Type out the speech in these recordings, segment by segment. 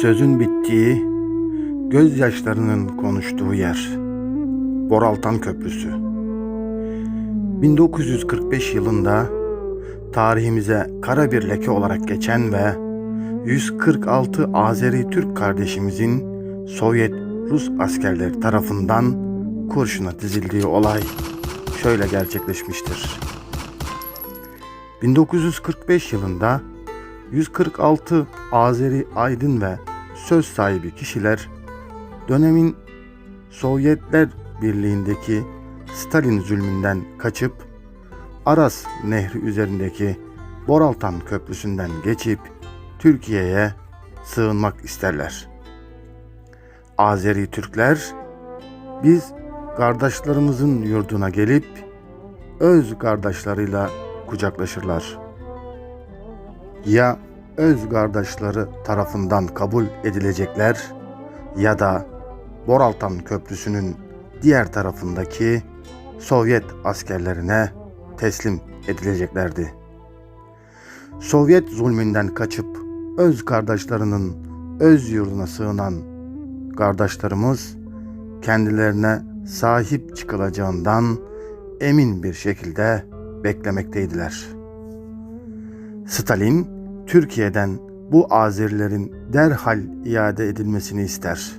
Sözün bittiği, gözyaşlarının konuştuğu yer. Boraltan Köprüsü. 1945 yılında tarihimize kara bir leke olarak geçen ve 146 Azeri Türk kardeşimizin Sovyet Rus askerleri tarafından kurşuna dizildiği olay şöyle gerçekleşmiştir. 1945 yılında 146 Azeri aydın ve söz sahibi kişiler dönemin Sovyetler Birliği'ndeki Stalin zulmünden kaçıp Aras Nehri üzerindeki Boraltan Köprüsü'nden geçip Türkiye'ye sığınmak isterler. Azeri Türkler biz kardeşlerimizin yurduna gelip öz kardeşleriyle kucaklaşırlar. Ya öz kardeşleri tarafından kabul edilecekler ya da Boraltan Köprüsü'nün diğer tarafındaki Sovyet askerlerine teslim edileceklerdi. Sovyet zulmünden kaçıp öz kardeşlerinin öz yurduna sığınan kardeşlerimiz kendilerine sahip çıkılacağından emin bir şekilde beklemekteydiler. Stalin Türkiye'den bu Azerilerin derhal iade edilmesini ister.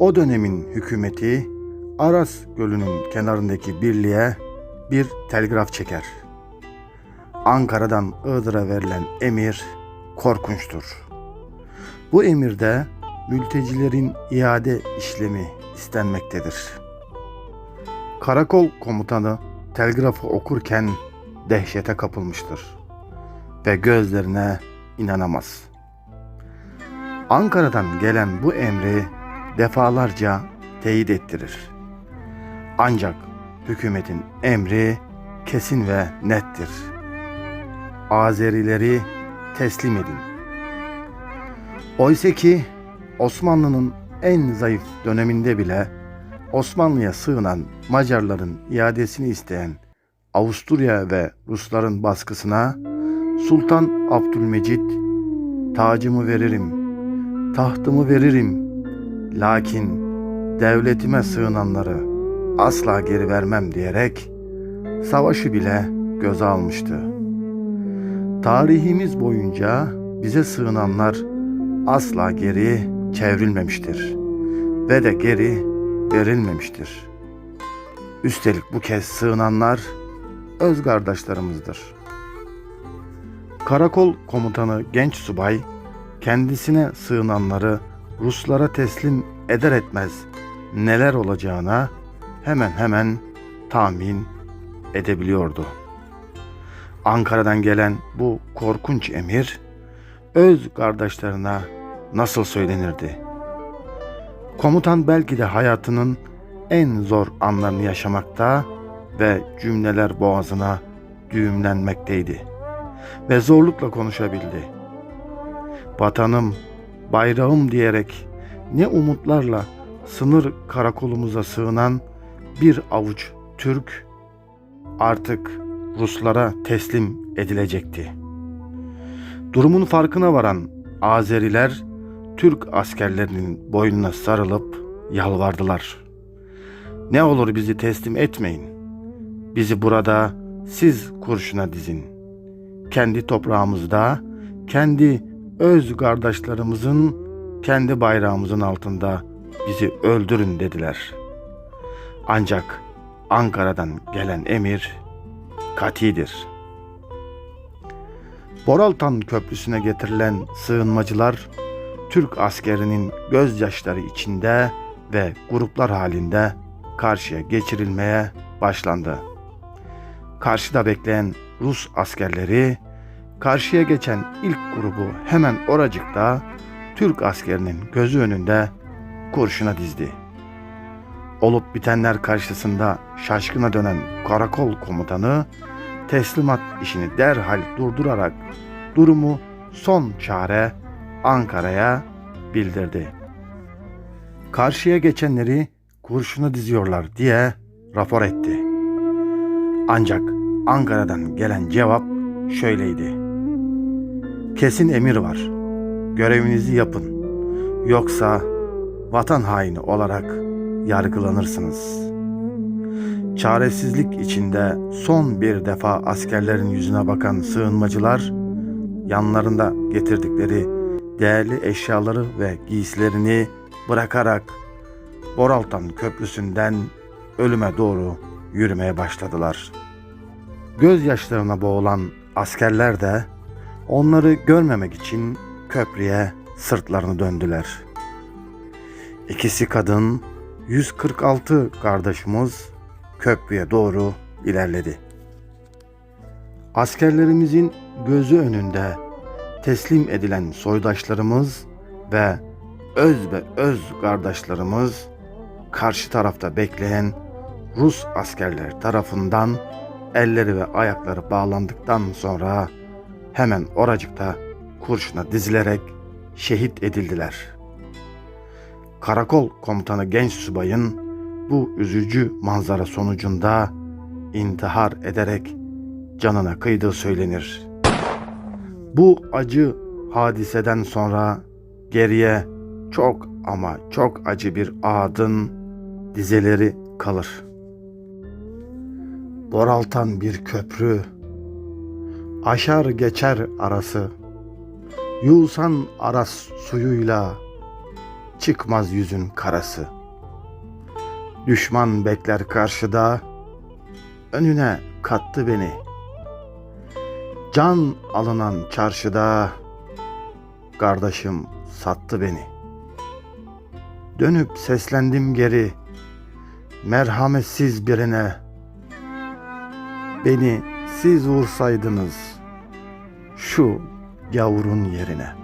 O dönemin hükümeti Aras Gölü'nün kenarındaki birliğe bir telgraf çeker. Ankara'dan Iğdır'a verilen emir korkunçtur. Bu emirde mültecilerin iade işlemi istenmektedir. Karakol komutanı telgrafı okurken dehşete kapılmıştır ve gözlerine inanamaz. Ankara'dan gelen bu emri defalarca teyit ettirir. Ancak hükümetin emri kesin ve nettir. Azerileri teslim edin. Oysa ki Osmanlı'nın en zayıf döneminde bile Osmanlı'ya sığınan Macarların iadesini isteyen Avusturya ve Rusların baskısına Sultan Abdülmecit tacımı veririm, tahtımı veririm. Lakin devletime sığınanları asla geri vermem diyerek savaşı bile göze almıştı. Tarihimiz boyunca bize sığınanlar asla geri çevrilmemiştir ve de geri verilmemiştir. Üstelik bu kez sığınanlar öz kardeşlerimizdir. Karakol komutanı genç subay kendisine sığınanları Ruslara teslim eder etmez neler olacağına hemen hemen tahmin edebiliyordu. Ankara'dan gelen bu korkunç emir öz kardeşlerine nasıl söylenirdi? Komutan belki de hayatının en zor anlarını yaşamakta ve cümleler boğazına düğümlenmekteydi ve zorlukla konuşabildi. Vatanım, bayrağım diyerek ne umutlarla sınır karakolumuza sığınan bir avuç Türk artık Ruslara teslim edilecekti. Durumun farkına varan Azeriler Türk askerlerinin boynuna sarılıp yalvardılar. Ne olur bizi teslim etmeyin. Bizi burada siz kurşuna dizin. Kendi toprağımızda, kendi öz kardeşlerimizin, kendi bayrağımızın altında bizi öldürün dediler. Ancak Ankara'dan gelen emir katidir. Boraltan Köprüsü'ne getirilen sığınmacılar Türk askerinin gözyaşları içinde ve gruplar halinde karşıya geçirilmeye başlandı. Karşıda bekleyen Rus askerleri karşıya geçen ilk grubu hemen oracıkta Türk askerinin gözü önünde kurşuna dizdi. Olup bitenler karşısında şaşkına dönen karakol komutanı teslimat işini derhal durdurarak durumu son çare Ankara'ya bildirdi. Karşıya geçenleri kurşuna diziyorlar diye rapor etti. Ancak Ankara'dan gelen cevap şöyleydi. Kesin emir var. Görevinizi yapın. Yoksa vatan haini olarak yargılanırsınız. Çaresizlik içinde son bir defa askerlerin yüzüne bakan sığınmacılar yanlarında getirdikleri değerli eşyaları ve giysilerini bırakarak Boraltan Köprüsü'nden ölüme doğru yürümeye başladılar. Gözyaşlarına boğulan askerler de onları görmemek için köprüye sırtlarını döndüler. İkisi kadın, 146 kardeşimiz köprüye doğru ilerledi. Askerlerimizin gözü önünde teslim edilen soydaşlarımız ve öz ve öz kardeşlerimiz karşı tarafta bekleyen Rus askerler tarafından elleri ve ayakları bağlandıktan sonra hemen oracıkta kurşuna dizilerek şehit edildiler. Karakol komutanı genç subayın bu üzücü manzara sonucunda intihar ederek canına kıydığı söylenir. Bu acı hadiseden sonra geriye çok ama çok acı bir ağıdın dizeleri kalır. Boraltan bir köprü, aşar geçer arası, yuğsan aras suyuyla, çıkmaz yüzün karası. Düşman bekler karşıda, önüne kattı beni. Can alınan çarşıda, kardeşim sattı beni. Dönüp seslendim geri, merhametsiz birine. Beni siz vursaydınız şu gavurun yerine.